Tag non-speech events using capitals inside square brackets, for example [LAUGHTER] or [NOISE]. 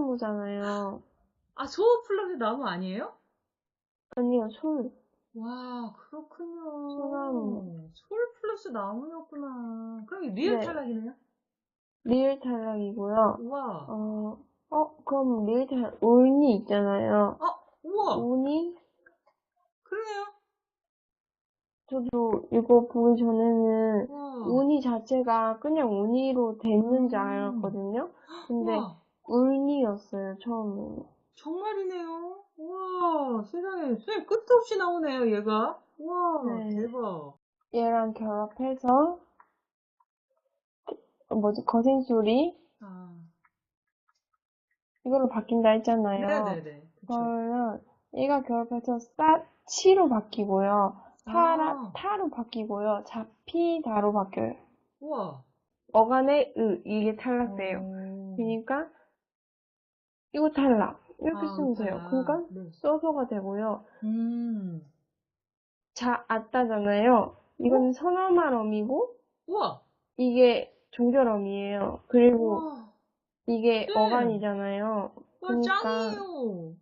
소나무잖아요. 아, 소 플러스 나무 아니에요? 아니요, 솔. 와, 그렇군요. 소나무. 솔 플러스 나무였구나. 그럼 리을 네. 탈락이네요? 리을 탈락이고요. 우와. 어, 어, 그럼 리을 탈락, 운이 있잖아요. 아, 우와. 운이, 그러네요. 저도 이거 보기 전에는 우와. 운이 자체가 그냥 운이로 됐는 줄 음. 알았거든요. [GASPS] 근데 우와. 운이었어요, 처음에는. 정말이네요. 우와, 세상에. 쌤 끝도 없이 나오네요, 얘가. 우와, 네. 대박. 얘랑 결합해서, 어, 뭐지, 거센소리? 아. 이걸로 바뀐다 했잖아요. 네네네. 그쵸. 그러면 얘가 결합해서 싸 치로 바뀌고요. 타라, 아. 타로 바뀌고요. 자피다로 바뀌어요. 우와. 어간의 으, 이게 탈락돼요. 오. 그러니까 이거 탈락. 이렇게 아, 쓰면 돼요. 탈락. 그러니까 네. 써서가 되고요. 음. 자, 아따잖아요. 이건 선어말 어미고 우와. 이게 종결 어미예요. 그리고 우와. 이게 네. 어간이잖아요. 와, 그러니까 짱이에요.